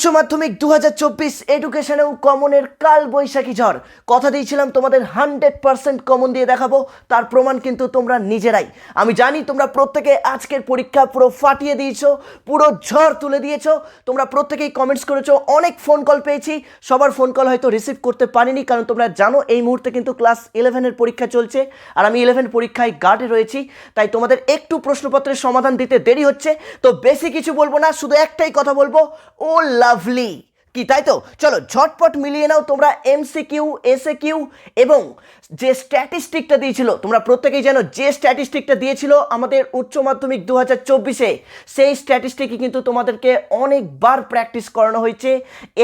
উচ্চ মাধ্যমিক দু হাজার চব্বিশ এডুকেশনেও কমনের কাল বৈশাখী ঝড়। কথা দিয়েছিলাম তোমাদের হান্ড্রেড পার্সেন্ট কমন দিয়ে দেখাবো, তার প্রমাণ কিন্তু তোমরা নিজেরাই। আমি জানি তোমরা প্রত্যেকে আজকের পরীক্ষা পুরো ফাটিয়ে দিয়েছ, পুরো ঝড় তুলে দিয়েছ, তোমরা প্রত্যেকেই কমেন্টস করেছ, অনেক ফোন কল পেয়েছি, সবার ফোন কল হয়তো রিসিভ করতে পারিনি, কারণ তোমরা জানো এই মুহূর্তে কিন্তু ক্লাস ইলেভেনের পরীক্ষা চলছে, আর আমি ইলেভেন পরীক্ষায় গার্ডে রয়েছি, তাই তোমাদের একটু প্রশ্নপত্রের সমাধান দিতে দেরি হচ্ছে, তো বেশি কিছু বলব না, শুধু একটাই কথা বলব, ও লাভলি কি, তাই তো? চলো, ঝটপট মিলিয়ে নাও তোমরা এমসিকিউ এসএ কিউ এবং যে স্ট্যাটিস্টিকটা দিয়েছিল, তোমরা প্রত্যেকেই জানো, যে স্ট্যাটিস্টিকটা দিয়েছিল আমাদের উচ্চ মাধ্যমিক দু হাজার চব্বিশে, সেই স্ট্যাটিস্টিকই কিন্তু তোমাদেরকে অনেকবার প্র্যাকটিস করানো হয়েছে।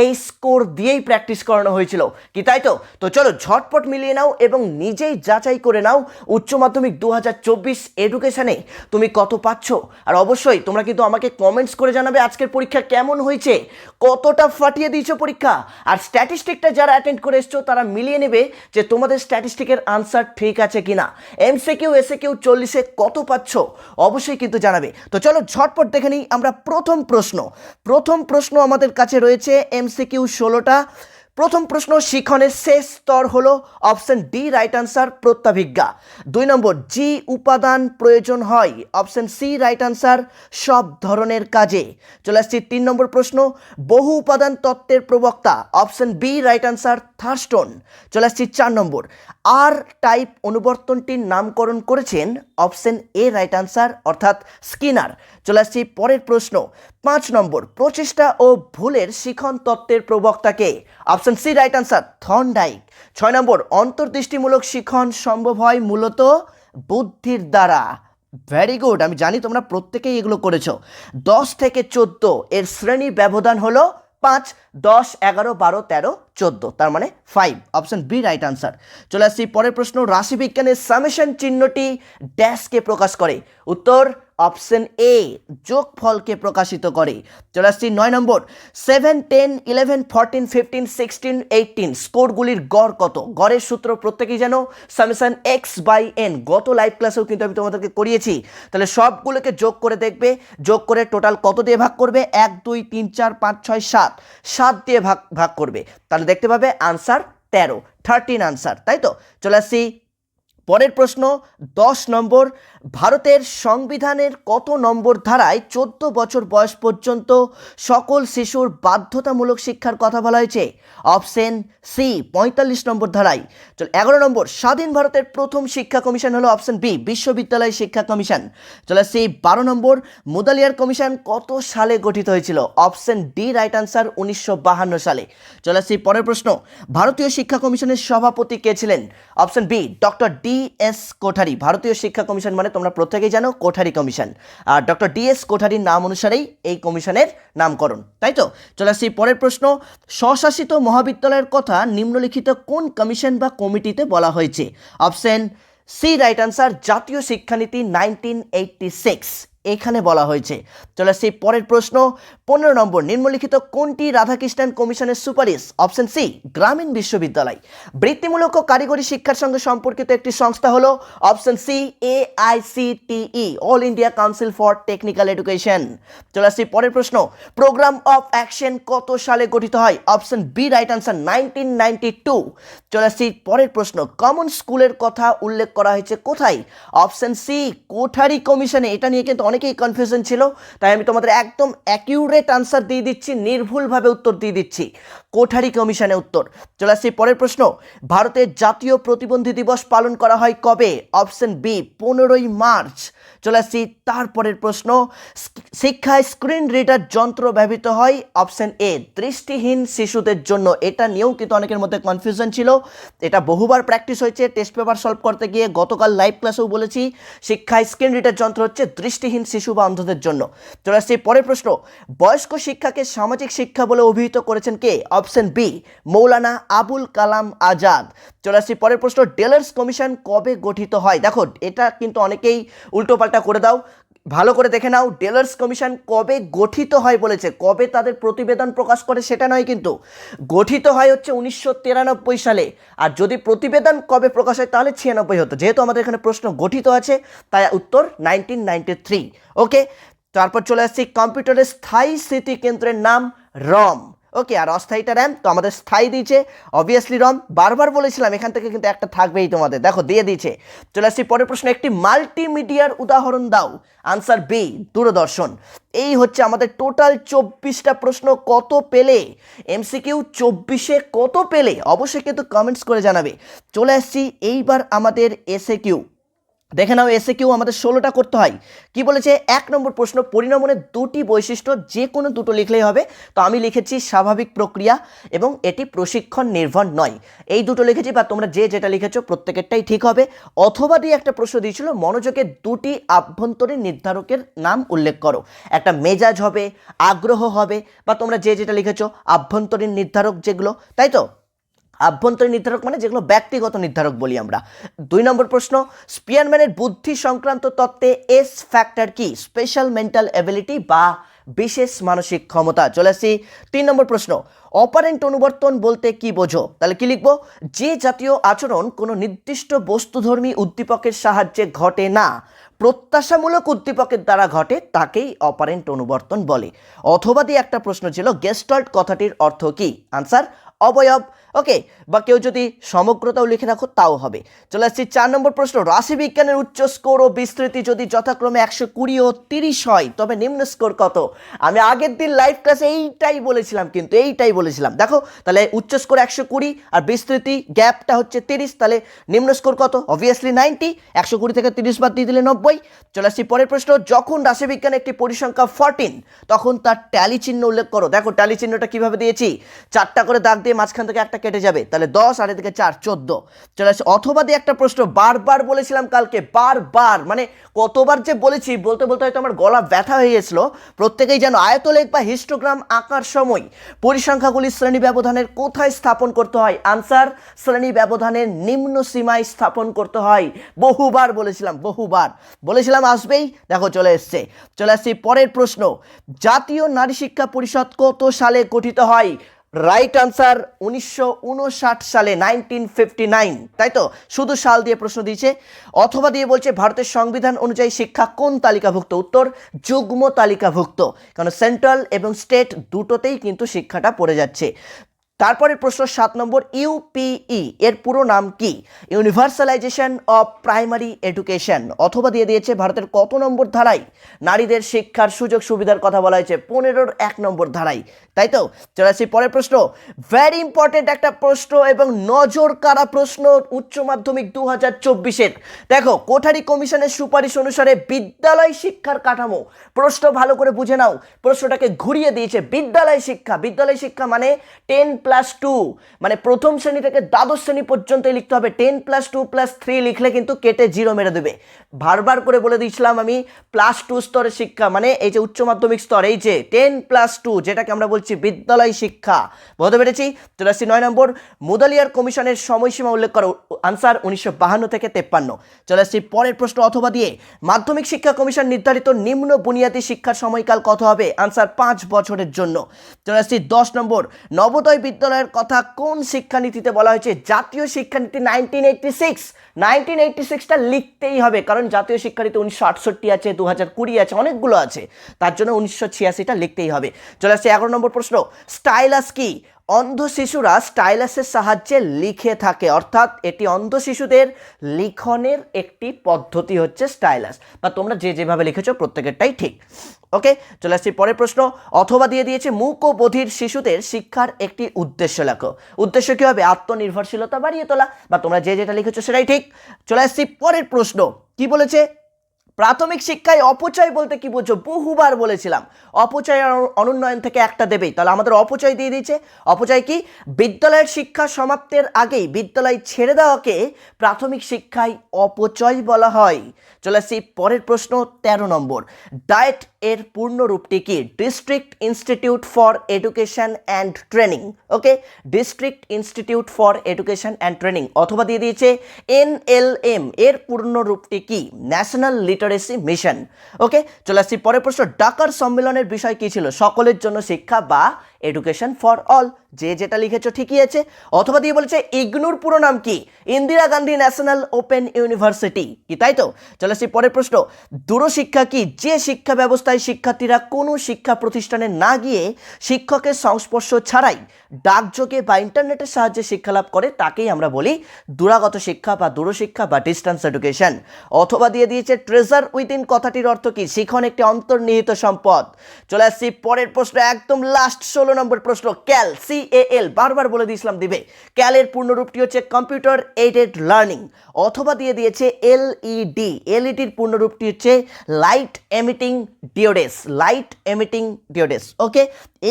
এই স্কোর দিয়েই প্র্যাকটিস করানো হয়েছিল। কি, তাই তো? তো চলো, ঝটপট মিলিয়ে নাও এবং নিজেই যাচাই করে নাও উচ্চ মাধ্যমিক দু হাজার চব্বিশ এডুকেশানে তুমি কত পাচ্ছ। আর অবশ্যই তোমরা কিন্তু আমাকে কমেন্টস করে জানাবে আজকের পরীক্ষা কেমন হয়েছে, কতটা ফাটিয়ে দিয়েছ পরীক্ষা। আর স্ট্যাটিস্টিকটা যারা অ্যাটেন্ড করে এসছো, তারা মিলিয়ে নেবে যে তোমাদের স্ট্যাটিস্টিকের আনসার ঠিক আছে কি না এমসে কিউ এসে কিউ চল্লিশে কত পাচ্ছ? অবশ্যই কিন্তু জানাবে। তো চলো ঝটপট দেখে নিই আমরা প্রথম প্রশ্ন। প্রথম প্রশ্ন আমাদের কাছে রয়েছে এমসে কিউ ষোলোটা। প্রথম প্রশ্ন শিখনের শেষ স্তর হলো অপশন ডি রাইট আনসার প্রত্যাভিজ্ঞা। দুই নম্বর, জি, উপাদান প্রয়োজন হয়। অপশন সি রাইট আনসার সব ধরনের কাজে। চলে আসছি তিন নম্বর প্রশ্ন, বহু উপাদান তত্ত্বের প্রবক্তা। Option B right answer Thurstone. চলে আসছি চার নম্বর, আর টাইপ অনুবর্তনটির নামকরণ করেছেন অপশন এ রাইট আনসার অর্থাৎ স্কিনার। চলে আসছি পরের প্রশ্ন, পাঁচ নম্বর, প্রচেষ্টা ও ভুলের শিখন তত্ত্বের প্রবক্তাকে। Option C right answer Thorndike ছয় নম্বর, অন্তর্দৃষ্টিমূলক শিখন সম্ভব হয় মূলত বুদ্ধির দ্বারা। ভেরি গুড আমি জানি তোমরা প্রত্যেকেই এগুলো করেছ। দশ থেকে চোদ্দ, এর শ্রেণি ব্যবধান হলো পাঁচ, দশ, এগারো, বারো, তেরো, চোদ্দ, তার মানে five option B right answer চলে আসছি পরের প্রশ্ন, রাশিবিজ্ঞানের সামেশন চিহ্নটি ড্যাশকে প্রকাশ করে। উত্তর অপশন এ যোগফলকে প্রকাশিত করে। চলে আসছি নয় নম্বর seven ten eleven fourteen fifteen sixteen eighteen স্কোরগুলির গড় কত? গড়ের সূত্র প্রত্যেকেই যেন সামেশন এক্স বাই এন গত লাইভ ক্লাসেও কিন্তু আমি তোমাদেরকে করিয়েছি। তাহলে সবগুলোকে যোগ করে দেখবে, যোগ করে টোটাল কত দিয়ে ভাগ করবে? এক, দুই, তিন, চার, পাঁচ, ছয়, সাত। সাত দিয়ে ভাগ ভাগ করবে। তাহলে দেখতে পাবে আনসার তেরো থার্টিন আনসার তাই তো? চলে আসছি পরের প্রশ্ন, দশ নম্বর ভারতের সংবিধানের কত নম্বর ধারায় চোদ্দ বছর বয়স পর্যন্ত সকল শিশুর বাধ্যতামূলক শিক্ষার কথা বলা হয়েছে? অপশন সি, পঁয়তাল্লিশ নম্বর ধারায়। চল, এগারো নম্বর, স্বাধীন ভারতের প্রথম শিক্ষা কমিশন হলো অপশন বি, বিশ্ববিদ্যালয় শিক্ষা কমিশন। চলে, সি, বারো নম্বর, মুদালিয়ার কমিশন কত সালে গঠিত হয়েছিল? অপশন ডি, রাইট আনসার, উনিশশো বাহান্ন সালে। চলে আসছি পরের প্রশ্ন, ভারতীয় শিক্ষা কমিশনের সভাপতি কে ছিলেন? Option B, doctor D S Kothari. ভারতীয় শিক্ষা কমিশন মানে তোমরা প্রত্যেকেই জানো কোঠারি কমিশন। আর ডক্টর ডি এস কোঠারির নাম অনুসারেই এই কমিশনের নামকরণ, তাই তো? চলে আসছি পরের প্রশ্ন। স্বশাসিত মহাবিদ্যালয়ের কথা নিম্নলিখিত কোন কমিশন বা কমিটিতে বলা হয়েছে? অপশন সি, রাইট আনসার, জাতীয় শিক্ষানীতি নাইনটিন এইটটি সিক্স। এখানে বলা হয়েছে। চলে আসছি পরের প্রশ্ন। পনেরো নম্বর, নিম্নলিখিত কোনটি রাধাকৃষ্ণন কমিশনের সুপারিশ? অপশন সি, গ্রামীণ বিশ্ববিদ্যালয়। বৃত্তিমূলক ও কারিগরি শিক্ষার সঙ্গে সম্পর্কিত একটি সংস্থা হলো option C, A I C T E all India council for technical education. চলে আসছি পরের প্রশ্ন। প্রোগ্রাম অফ অ্যাকশন কত সালে গঠিত হয়? Option B, right answer, nineteen ninety two. চলে আসছি পরের প্রশ্ন। কমন স্কুলের কথা উল্লেখ করা হয়েছে কোথায়? অপশন সি, কোঠারি কমিশনে। এটা নিয়ে কিন্তু অনেকেই কনফিউশন ছিল, তাই আমি তোমাদের একদম অ্যাকিউরেট আনসার দিয়ে দিচ্ছি, নির্ভুলভাবে উত্তর দিয়ে দিচ্ছি। কোঠারি কমিশনে উত্তর। চলে আসছি পরের প্রশ্ন। ভারতের জাতীয় প্রতিবন্ধী দিবস পালন করা হয় কবে? অপশন বি পনেরোই মার্চ। চলে আসছি তারপরের প্রশ্ন। শিক্ষায় স্ক্রিন রিডার যন্ত্র ব্যবহৃত হয়? অপশন এ দৃষ্টিহীন শিশুদের জন্য। এটা নিয়েও কিন্তু অনেকের মধ্যে কনফিউশন ছিল। এটা বহুবার প্র্যাকটিস হয়েছে টেস্ট পেপার সলভ করতে গিয়ে গতকাল লাইভ ক্লাসেও বলেছি, শিক্ষায় স্ক্রিন রিডার যন্ত্র হচ্ছে দৃষ্টিহীন শিশু বা অন্ধদের জন্য। চলে আসছি পরের প্রশ্ন। বয়স্ক শিক্ষাকে সামাজিক শিক্ষা বলে অভিহিত করেছেন কে? Option B, Maulana Abul Kalam Azad. চলে আসছি পরের প্রশ্ন। ডেলার্স কমিশন কবে গঠিত হয়? দেখো, এটা কিন্তু অনেকেই উল্টোপাল্টা করে দাও। ভালো করে দেখে নাও ডেলার্স কমিশন কবে গঠিত হয় বলেছে, কবে তাদের প্রতিবেদন প্রকাশ করে সেটা নয় কিন্তু। গঠিত হয় হচ্ছে উনিশশো তিরানব্বই সালে, আর যদি প্রতিবেদন কবে প্রকাশ হয় তাহলে ছিয়ানব্বই হতো, যেহেতু আমাদের এখানে প্রশ্ন গঠিত আছে, তাই উত্তর নাইনটিন ওকে তারপর চলে আসছি কম্পিউটারের স্থায়ী স্মৃতি কেন্দ্রের নাম, রম। ওকে আর অস্থায়ীটা র্যাম তো আমাদের স্থায়ী দিয়েছে। অবভিয়াসলি রম বারবার বলেছিলাম, এখান থেকে কিন্তু একটা থাকবেই তোমাদের। দেখো, দিয়ে দিয়েছে। চলে আসছি পরের প্রশ্ন, একটি মাল্টিমিডিয়ার উদাহরণ দাও। Answer B Doordarshan. এই হচ্ছে আমাদের টোটাল চব্বিশটা প্রশ্ন, কত পেলে? এমসিকিউ চব্বিশে কত পেলে? অবশ্যই কিন্তু কমেন্টস করে জানাবে। চলে আসছি, এইবার আমাদের এসে কিউ দেখে নাও এসে কেউ আমাদের ষোলোটা করতে হয়। কি বলেছে? এক নম্বর প্রশ্ন পরিণমনের দুটি বৈশিষ্ট্য, যে কোনো দুটো লিখলেই হবে। তো আমি লিখেছি স্বাভাবিক প্রক্রিয়া এবং এটি প্রশিক্ষণ নির্ভর নয়। এই দুটো লিখেছি বা তোমরা যে যেটা লিখেছো, প্রত্যেকেরটাই ঠিক হবে। অথবা দিয়ে একটা প্রশ্ন দিয়েছিল মনোযোগের দুটি আভ্যন্তরীণ নির্ধারকের নাম উল্লেখ করো। একটা মেজাজ হবে, আগ্রহ হবে, বা তোমরা যে যেটা লিখেছো, আভ্যন্তরীণ নির্ধারক যেগুলো, তাই তো? আভ্যন্তরীণ নির্ধারক মানে যেগুলো ব্যক্তিগত নির্ধারক বলি আমরা। দুই নম্বর প্রশ্ন, স্পিয়ারম্যানের বুদ্ধি সংক্রান্ত তত্ত্বে এস ফ্যাক্টর কি? স্পেশাল মেন্টাল অ্যাবিলিটি বা বিশেষ মানসিক ক্ষমতা? চলে আসি তিন নম্বর প্রশ্ন, অপারেন্ট অনুবর্তন বলতে কি বোঝো? তাহলে কি লিখব? যে জাতীয় আচরণ কোনো নির্দিষ্ট বস্তুধর্মী উদ্দীপকের সাহায্যে ঘটে না, প্রত্যাশামূলক উদ্দীপকের দ্বারা ঘটে, তাকেই অপারেন্ট অনুবর্তন বলে। অথবা দিয়ে একটা প্রশ্ন ছিল গেস্টল্ট কথাটির অর্থ কি? আনসার অবয়ব। ওকে, বা কেউ যদি সমগ্রতাও লিখে রাখো, তাও হবে। চলে আসছি চার নম্বর প্রশ্ন। রাশিবিজ্ঞানের উচ্চ স্কোর ও বিস্তৃতি যদি যথাক্রমে একশো কুড়ি ও তিরিশ হয়, তবে নিম্ন স্কোর কত? আমি আগের দিন লাইভ ক্লাসে এইটাই বলেছিলাম, কিন্তু এইটাই বলেছিলাম। দেখো, তাহলে উচ্চ স্কোর একশো কুড়ি আর বিস্তৃতি গ্যাপটা হচ্ছে তিরিশ, তাহলে নিম্ন স্কোর কত? অবভিয়াসলি নাইনটি একশো কুড়ি থেকে তিরিশ বাদ দিয়ে দিলে নব্বই। চলে আসছি পরের প্রশ্ন। যখন রাশিবিজ্ঞানে একটি পরিসংখ্যা ফরটিন তখন তার ট্যালি চিহ্ন উল্লেখ করো। দেখো ট্যালি চিহ্নটা কীভাবে দিয়েছি? চারটা করে দাগ দিয়ে মাঝখান থেকে একটা কেটে যাবে। তাহলে দশ আর এদিকে চার, চোদ্দ। চলে আসছে অথবা দিয়ে একটা প্রশ্ন, বারবার বলেছিলাম কালকে, বারবার মানে কতবার যে বলেছি, বলতে বলতে হয়তো আমার গলা ব্যথা হয়ে গেছিল। প্রত্যেকেই যেন আয়তলেখ বা হিস্টোগ্রাম আঁকার সময় পরিসংখ্যাগুলি শ্রেণি ব্যবধানের কোথায় স্থাপন করতে হয়? আনসার শ্রেণি ব্যবধানের নিম্ন সীমায় স্থাপন করতে হয়। বহুবার বলেছিলাম বহুবার। বলেছিলাম আসবেই, দেখো চলে এসছে। চলে আসছি পরের প্রশ্ন। জাতীয় নারী শিক্ষা পরিষদ কত সালে গঠিত হয়? রাইট আনসার উনিশশো সালে নাইনটিন তাই তো? শুধু সাল দিয়ে প্রশ্ন দিয়েছে, অথবা দিয়ে বলছে ভারতের সংবিধান অনুযায়ী শিক্ষা কোন তালিকাভুক্ত? উত্তর, যুগ্ম তালিকাভুক্ত। কারণ সেন্ট্রাল এবং স্টেট দুটোতেই কিন্তু শিক্ষাটা পড়ে যাচ্ছে। তারপরে প্রশ্ন সাত নম্বর ইউপিই এর পুরো নাম কি? ইউনিভার্সালাইজেশন অফ প্রাইমারি এডুকেশন, অথবা দিয়ে দিয়েছে ভারতের কত নম্বর ধারায়? নারীদের শিক্ষার সুযোগ সুবিধার কথা বলা হয়েছে, পনেরোর এক নম্বর ধারায়। তাই তো? চলে আসছি পরের প্রশ্ন। ভেরি ইম্পর্টেন্ট একটা প্রশ্ন এবং নজর কারা প্রশ্ন উচ্চ মাধ্যমিক দু হাজার চব্বিশের। দেখো, কোঠারি কমিশনের সুপারিশ অনুসারে বিদ্যালয় শিক্ষার কাঠামো। প্রশ্ন ভালো করে বুঝে নাও। প্রশ্নটাকে ঘুরিয়ে দিয়েছে বিদ্যালয় শিক্ষা। বিদ্যালয় শিক্ষা মানে টেন প্লাস টু মানে প্রথম শ্রেণি থেকে দ্বাদশ শ্রেণি পর্যন্তই লিখতে হবে। Ten plus two plus three লিখলে কিন্তু কেটে জিরো মেরে দেবে। বারবার করে বলে দিয়েছিলাম আমি প্লাস টু স্তরের শিক্ষা মানে এই যে উচ্চ মাধ্যমিক স্তর, এই যে টেন প্লাস টু যেটাকে আমরা বলছি বিদ্যালয় শিক্ষা। বলতে পেরেছি? আসছি নয় নম্বর, মুদালিয়ার কমিশনের সময়সীমা উল্লেখ করো আনসার উনিশশো বাহান্ন থেকে তেপ্পান্ন। চলে আসছি পরের প্রশ্ন অথবা দিয়ে। মাধ্যমিক শিক্ষা কমিশন নির্ধারিত নিম্ন বুনিয়াদী শিক্ষার সময়কাল কত হবে? আনসার পাঁচ বছরের জন্য। চলে আসছি দশ নম্বর, নবোদয় বিদ্যালয়ের কথা কোন শিক্ষানীতিতে বলা হয়েছে? জাতীয় শিক্ষানীতি nineteen eighty six nineteen eighty সিক্সটা লিখতেই হবে, কারণ জাতীয় শিক্ষানীতি উনিশশো আটষট্টি আছে দু হাজার কুড়ি আছে, অনেকগুলো আছে। তার জন্য উনিশশো ছিয়াশিটা লিখতেই হবে। চলে আসছে এগারো নম্বর প্রশ্ন। স্টাইলাস কি? অন্ধ শিশুরা স্টাইলাসের সাহায্যে লিখে থাকে। অর্থাৎ এটি অন্ধ শিশুদের লিখনের একটি পদ্ধতি হচ্ছে স্টাইলাস। বা তোমরা যে যেভাবে লিখেছো প্রত্যেকেরটাই ঠিক। ওকে, চলে আসছি পরের প্রশ্ন। অথবা দিয়ে দিয়েছে মূক ও বধির শিশুদের শিক্ষার একটি উদ্দেশ্য লেখো। উদ্দেশ্য কী হবে? আত্মনির্ভরশীলতা বাড়িয়ে তোলা। বা তোমরা যে যেটা লিখেছো সেটাই ঠিক। চলে আসছি পরের প্রশ্ন। কি বলেছে? প্রাথমিক শিক্ষায় অপচয় বলতে কি বোঝো বহুবার বলেছিলাম। অপচয় অনুন্নয়ন থেকে একটা দেবেই। তাহলে আমাদের অপচয় দিয়ে দিয়েছে। অপচয় কি? বিদ্যালয়ের শিক্ষা সমাপ্তের আগেই বিদ্যালয় ছেড়ে দেওয়াকে প্রাথমিক শিক্ষায় অপচয় বলা হয়। চলে আসছি পরের প্রশ্ন ১৩ নম্বর। ডায়েট এর পূর্ণ রূপটি কি? District institute for education and training okay district institute for education and training অথবা দিয়ে দিয়েছে এনএলএম এর পূর্ণ রূপটি কি? ন্যাশনাল লিটারেসি মিশন ওকে চলে আসছি পরের প্রশ্ন। ডাকার সম্মেলনের বিষয় কী ছিল? সকলের জন্য শিক্ষা বা এডুকেশন ফর অল যে যেটা লিখেছো ঠিকই আছে, অথবা দিয়ে বলেছে ইগনুর পুরো নাম কি? Indira Gandhi national open university. কি তাই তো? চলে আসছি পরের প্রশ্ন। দূরশিক্ষা কি? যে শিক্ষা ব্যবস্থায় শিক্ষার্থীরা কোনো শিক্ষা প্রতিষ্ঠানে না গিয়ে শিক্ষকের সংস্পর্শ ছাড়াই ডাকযোগে বা ইন্টারনেটের সাহায্যে শিক্ষা লাভ করে, তাকেই আমরা বলি দূরাগত শিক্ষা বা দূরশিক্ষা বা ডিস্টেন্স এডুকেশন অথবা দিয়ে দিয়েছে ট্রেজার উইদিন কথাটির অর্থ কি? শিখন একটি অন্তর্নিহিত সম্পদ। চলে আসছি পরের প্রশ্ন, একদম লাস্ট ষোলো নম্বর প্রশ্ন, ক্যাল সি এ এল বারবার বলে দিয়েছিলাম দিবে। ক্যালের পূর্ণরূপটি হচ্ছে কম্পিউটার এইডেড লার্নিং, অথবা দিয়ে দিয়েছে এলইডি এলইডির পূর্ণরূপটি হচ্ছে light emitting diodes, light emitting diodes, okay?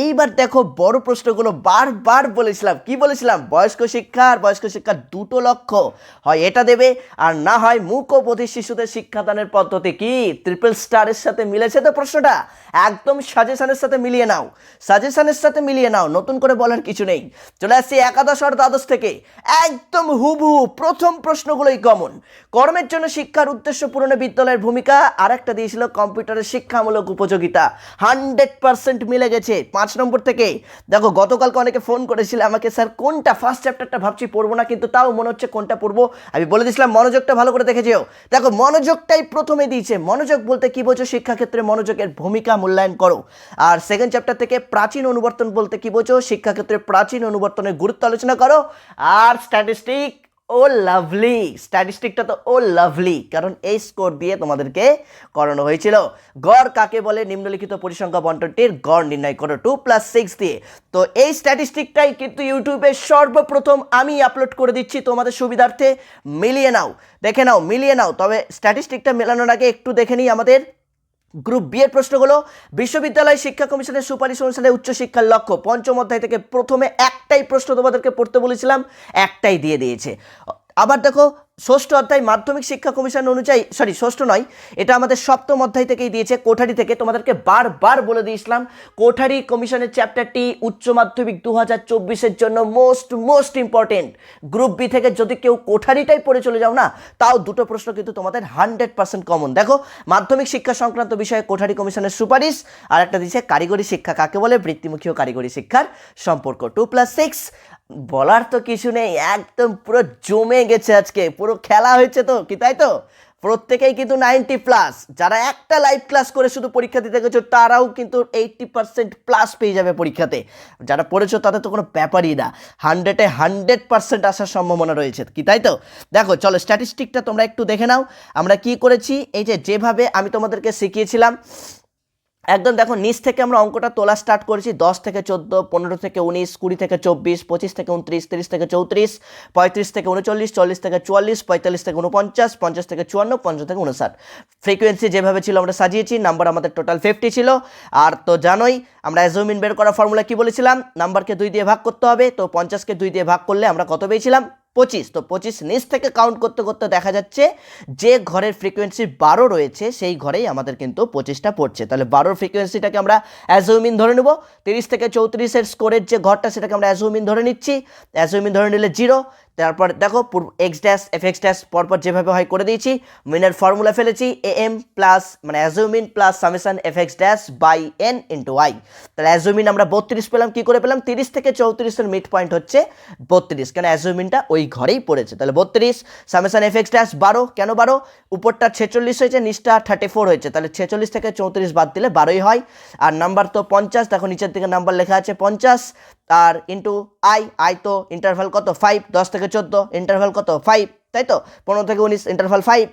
এইবার দেখো বড় প্রশ্নগুলো বারবার বলেছিলাম। কি বলেছিলাম? বয়স্ক শিক্ষা আর বয়স্ক শিক্ষার দুটো লক্ষ্য। হয় এটা দেবে আর না হয় মূক ও বধির শিশুদের শিক্ষাদানের পদ্ধতি কি? ট্রিপল স্টারের সাথে মিলেছে তো প্রশ্নটা? একদম সাজেশনের সাথে মিলিয়ে নাও। সাজেশনের সাথে মিলিয়ে নাও, নতুন করে বলার কিছু নেই। চলে আসছি একাদশ আর দ্বাদশ থেকে। একদম হুবহু প্রথম প্রশ্নগুলোই কমন কর্মের জন্য শিক্ষার উদ্দেশ্য পূরণে বিদ্যালয়ের ভূমিকা আর একটা দিয়েছিল কম্পিউটারের শিক্ষামূলক উপযোগিতা। হান্ড্রেড পার্সেন্ট মিলে গেছে। পাঁচ নম্বর থেকে দেখো, গতকালকে অনেকে ফোন করেছিল আমাকে, স্যার, কোনটা ফার্স্ট চ্যাপ্টারটা ভাবছি পড়ব না, কিন্তু তাও মনে হচ্ছে কোনটা পড়ব? আমি বলে দিয়েছিলাম, মনোযোগটা ভালো করে দেখে যেও। দেখো, মনোযোগটাই প্রথমে দিয়েছে। মনোযোগ বলতে কি বোঝো? শিক্ষাক্ষেত্রে মনোযোগের ভূমিকা মূল্যায়ন করো। আর সেকেন্ড চ্যাপ্টার থেকে প্রাচীন অনুবর্তন বলতে কি বোঝো? শিক্ষাক্ষেত্রে প্রাচীন অনুবর্তনের গুরুত্ব আলোচনা করো। আর স্ট্যাটিস্টিক ও লাভলি। স্ট্যাটিস্টিকটা তো ও লাভলি, কারণ এই স্কোর দিয়ে তোমাদেরকে করানো হয়েছিল। গড় কাকে বলে? নিম্নলিখিত পরিসংখ্যা বন্টনটির গড় নির্ণয় করো টু প্লাস সিক্স দিয়ে। তো এই স্ট্যাটিস্টিকটাই কিন্তু ইউটিউবে সর্বপ্রথম আমি আপলোড করে দিচ্ছি তোমাদের সুবিধার্থে। মিলিয়ে নাও, দেখে নাও, মিলিয়ে নাও। তবে স্ট্যাটিস্টিকটা মেলানোর আগে একটু দেখে নিই আমাদের গ্রুপ বি এর প্রশ্নগুলো, বিশ্ববিদ্যালয় শিক্ষা কমিশনের সুপারিশ অনুসারে উচ্চশিক্ষার লক্ষ্য পঞ্চম অধ্যায় থেকে প্রথমে একটাই প্রশ্ন তোমাদেরকে পড়তে বলেছিলাম, একটাই দিয়ে দিয়েছে। আবার দেখো ষষ্ঠ অধ্যায় মাধ্যমিক শিক্ষা কমিশন অনুযায়ী সরি ষষ্ঠ নয়, এটা আমাদের সপ্তম অধ্যায় থেকেই দিয়েছে, কোঠারি থেকে। তোমাদেরকে বারবার বলে দিয়েছিলাম, কোঠারি কমিশনের চ্যাপ্টারটি উচ্চ মাধ্যমিক দু হাজার চব্বিশের জন্য most most important group B থেকে যদি কেউ কোঠারিটাই পড়ে চলে যাও না, তাও দুটো প্রশ্ন কিন্তু তোমাদের হান্ড্রেড পার্সেন্ট কমন দেখো, মাধ্যমিক শিক্ষা সংক্রান্ত বিষয়ে কোঠারি কমিশনের সুপারিশ, আর একটা দিচ্ছে কারিগরি শিক্ষা, কাকে বলে? বৃত্তিমুখী ও কারিগরি শিক্ষার সম্পর্ক। টু প্লাস সিক্স বলার তো কিছু নেই, একদম পুরো জমে গেছে আজকে পুরো খেলা হয়েছে তো, কি তাই তো? প্রত্যেকেই কিন্তু নাইনটি প্লাস। যারা একটা লাইভ ক্লাস করে শুধু পরীক্ষা দিতে গেছো, তারাও কিন্তু এইটটি পার্সেন্ট প্লাস পেয়ে যাবে পরীক্ষাতে। যারা পড়েছো, তাদের তো কোনো ব্যাপারই না। হান্ড্রেডে হান্ড্রেড পার্সেন্ট আসার সম্ভাবনা রয়েছে, কি তাই তো? দেখো, চলো স্ট্যাটিস্টিকটা তোমরা একটু দেখে নাও। আমরা কি করেছি? এই যে যেভাবে আমি তোমাদেরকে শিখিয়েছিলাম একদম দেখো, নিচ থেকে আমরা অঙ্কটা তোলা স্টার্ট করেছি, দশ থেকে চোদ্দ, পনেরো থেকে উনিশ, কুড়ি থেকে চব্বিশ, পঁচিশ থেকে উনত্রিশ, তিরিশ থেকে চৌত্রিশ, পঁয়ত্রিশ থেকে উনচল্লিশ, চল্লিশ থেকে চুয়াল্লিশ, পঁয়তাল্লিশ থেকে উনপঞ্চাশ পঞ্চাশ থেকে চুয়ান্ন, পঞ্চাশ থেকে উনষাট ফ্রিকোয়েন্সি যেভাবে ছিল আমরা সাজিয়েছি নাম্বার আমাদের টোটাল ফিফটি ছিল। আর তো জানোই, আমরা অ্যাজুমিন বের করার ফর্মুলা কি বলেছিলাম? নাম্বারকে দুই দিয়ে ভাগ করতে হবে, তো পঞ্চাশকে দুই দিয়ে ভাগ করলে আমরা কত পেয়েছিলাম? পঁচিশ, তো পঁচিশ নিচ থেকে কাউন্ট করতে করতে দেখা যাচ্ছে যে ঘরের ফ্রিকোয়েন্সি বারো রয়েছে, সেই ঘরেই আমাদের কিন্তু পঁচিশটা পড়ছে। তাহলে বারোর ফ্রিকোয়েন্সিটাকে আমরা অ্যাজোমিন ধরে নেব। তিরিশ থেকে চৌত্রিশের স্কোরের যে ঘরটা, সেটাকে আমরা অ্যাজোমিন ধরে নিচ্ছি। অ্যাজোমিন ধরে নিলে জিরো তারপর দেখো X dash F X dash পরপর যেভাবে হয় করে দিয়েছি। মিনের ফর্মুলা ফেলেছি এ এম প্লাস মানে assumed mean plus summation F X dash by N into I তাহলে অ্যাজুমিন আমরা বত্রিশ পেলাম, কী করে পেলাম? তিরিশ থেকে চৌত্রিশের মিড পয়েন্ট হচ্ছে বত্রিশ। কেন অ্যাজুমিনটা ওই ঘরেই পড়েছে? তাহলে বত্রিশ সামেশন এফ এক্স ড্যাশ বারো, কেন বারো? উপরটা ছেচল্লিশ হয়েছে, নিচটা থার্টি ফোর হয়েছে। তাহলে ছেচল্লিশ থেকে চৌত্রিশ বাদ দিলে বারোই হয়। আর নাম্বার তো পঞ্চাশ, দেখো নিচের দিকে নাম্বার লেখা আছে পঞ্চাশ। আর ইন্টু আই আই তো ইন্টারভ্যাল কত? ফাইভ দশ থেকে চোদ্দ ইন্টারভাল কত? ফাইভ তাই তো? পনেরো থেকে উনিশ ইন্টারভাল ফাইভ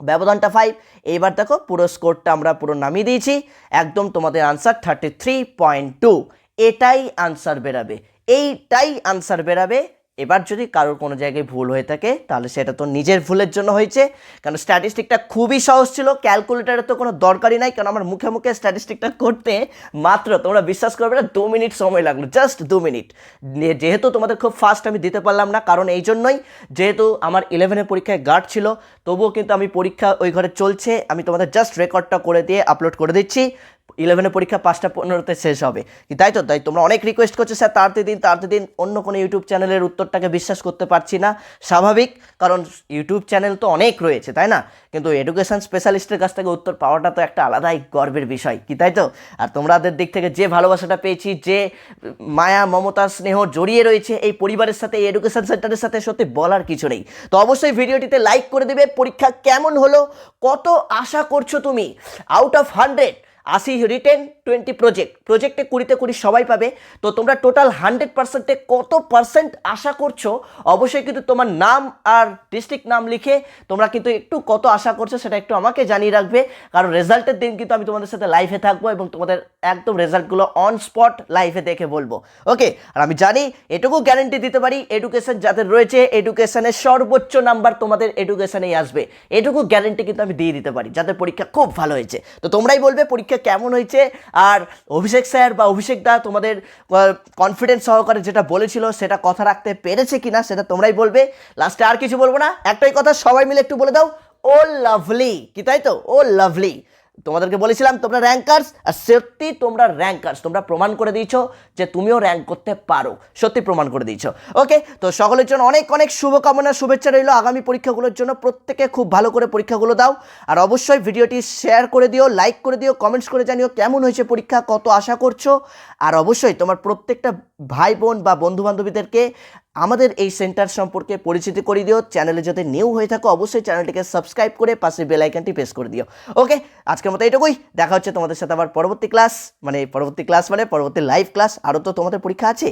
ব্যবধানটা ফাইভ এইবার দেখো পুরো স্কোরটা আমরা পুরো নামিয়ে দিয়েছি। একদম তোমাদের answer thirty three point two এটাই আনসার বেরাবে। এইটাই আনসার বেরাবে এবার যদি কারোর কোনো জায়গায় ভুল হয়ে থাকে, তাহলে সেটা তো নিজের ভুলের জন্য হয়েছে। কারণ স্ট্যাটিস্টিকটা খুবই সহজ ছিল ক্যালকুলেটারের তো কোনো দরকারই নাই, কারণ আমার মুখে মুখে স্ট্যাটিস্টিকটা করতে মাত্র তোমরা বিশ্বাস করবে না, দু মিনিট সময় লাগল জাস্ট দু মিনিট। যেহেতু তোমাদের খুব ফাস্ট আমি দিতে পারলাম না, কারণ এই জন্যই, যেহেতু আমার ইলেভেনের পরীক্ষায় গার্ড ছিল, তবুও কিন্তু আমি পরীক্ষা ওই ঘরে চলছে, আমি তোমাদের জাস্ট রেকর্ডটা করে দিয়ে আপলোড করে দিচ্ছি। ইলেভেনে পরীক্ষা পাঁচটা পনেরোতে শেষ হবে। তাই তো? তাই তোমরা অনেক রিকোয়েস্ট করছ, স্যার, তাড়াতাড়ি দিন তাড়াতাড়ি দিন। অন্য কোনো ইউটিউব চ্যানেলের উত্তরটাকে বিশ্বাস করতে পারছি না। স্বাভাবিক, কারণ ইউটিউব চ্যানেল তো অনেক রয়েছে, তাই না? কিন্তু এডুকেশন স্পেশালিস্টের কাছ থেকে উত্তর পাওয়াটা তো একটা আলাদাই গর্বের বিষয়, কি তাই তো? আর তোমাদের দিক থেকে যে ভালোবাসাটা পেয়েছি, যে মায়া, মমতা, স্নেহ জড়িয়ে রয়েছে, এই পরিবারের সাথে, এই এডুকেশন সেন্টারের সাথে সত্যি বলার কিছু নেই। তো অবশ্যই ভিডিওটিতে লাইক করে দেবে। পরীক্ষা কেমন হলো? কত আশা করছ তুমি? আউট অফ হান্ড্রেড আশি রিটেন টোয়েন্টি প্রজেক্ট প্রজেক্টে কুড়িতে কুড়ি সবাই পাবে। তো তোমরা টোটাল হান্ড্রেড পার্সেন্টে কত পার্সেন্ট আশা করছ, অবশ্যই কিন্তু তোমার নাম আর ডিস্ট্রিক্ট নাম লিখে তোমরা কিন্তু একটু কত আশা করছ সেটা একটু আমাকে জানিয়ে রাখবে। কারণ রেজাল্টের দিন কিন্তু আমি তোমাদের সাথে লাইভে থাকব এবং তোমাদের একদম রেজাল্টগুলো অন স্পট লাইভে দেখে বলব। ওকে আর আমি জানি এটুকু গ্যারেন্টি দিতে পারি এডুকেশন যাদের রয়েছে এডুকেশনের সর্বোচ্চ নাম্বার তোমাদের এডুকেশনেই আসবে। এটুকু গ্যারেন্টি কিন্তু আমি দিয়ে দিতে পারি, যাদের পরীক্ষা খুব ভালো হয়েছে। তো তোমরাই বলবে পরীক্ষা কেমন হয়েছে? আর অভিষেক স্যার বা অভিষেক দা তোমাদের কনফিডেন্স সহকারে যেটা বলেছিল সেটা কথা রাখতে পেরেছে কি না সেটা তোমরাই বলবে। লাস্টে আর কিছু বলব না। একটাই কথা সবাই মিলে একটু বলে দাও। ও লাভলি। কি তাই তো? ও লাভলি। তোমাদেরকে বলেছিলাম, তোমরা র্যাঙ্কার্স আর সত্যি তোমরা র্যাঙ্কার্স তোমরা প্রমাণ করে দিয়েছ যে তুমিও র্যাঙ্ক করতে পারো। সত্যি প্রমাণ করে দিয়েছ। ওকে তো সকলের জন্য অনেক অনেক শুভকামনা, শুভেচ্ছা রইল। আগামী পরীক্ষাগুলোর জন্য প্রত্যেকে খুব ভালো করে পরীক্ষাগুলো দাও। আর অবশ্যই ভিডিওটি শেয়ার করে দিও লাইক করে দিও কমেন্টস করে জানিও কেমন হয়েছে পরীক্ষা, কত আশা করছ। আর অবশ্যই তোমার প্রত্যেকটা ভাই বোন বা বন্ধু বান্ধবীদেরকে আমাদের এই সেন্টার সম্পর্কে পরিচিতি করে দিও। চ্যানেলে যাতে নিউ হয়ে থাকো, অবশ্যই চ্যানেলটিকে সাবস্ক্রাইব করে পাশে বেল আইকনটি প্রেস করে দিও। ওকে, আজকের মতো এটুকুই। দেখা হচ্ছে তোমাদের সাথে আবার পরবর্তী ক্লাস মানে পরবর্তী ক্লাস মানে পরবর্তী লাইভ ক্লাস। আরও তো তোমাদের পরীক্ষা আছে।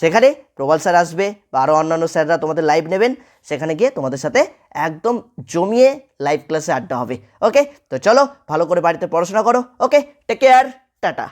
সেখানে প্রবল স্যার আসবে বা আরও অন্যান্য স্যাররা তোমাদের লাইভ নেবেন। সেখানে গিয়ে তোমাদের সাথে একদম জমিয়ে লাইভ ক্লাসে আড্ডা হবে। ওকে, তো চলো ভালো করে বাড়িতে পড়াশোনা করো। Okay take care tata.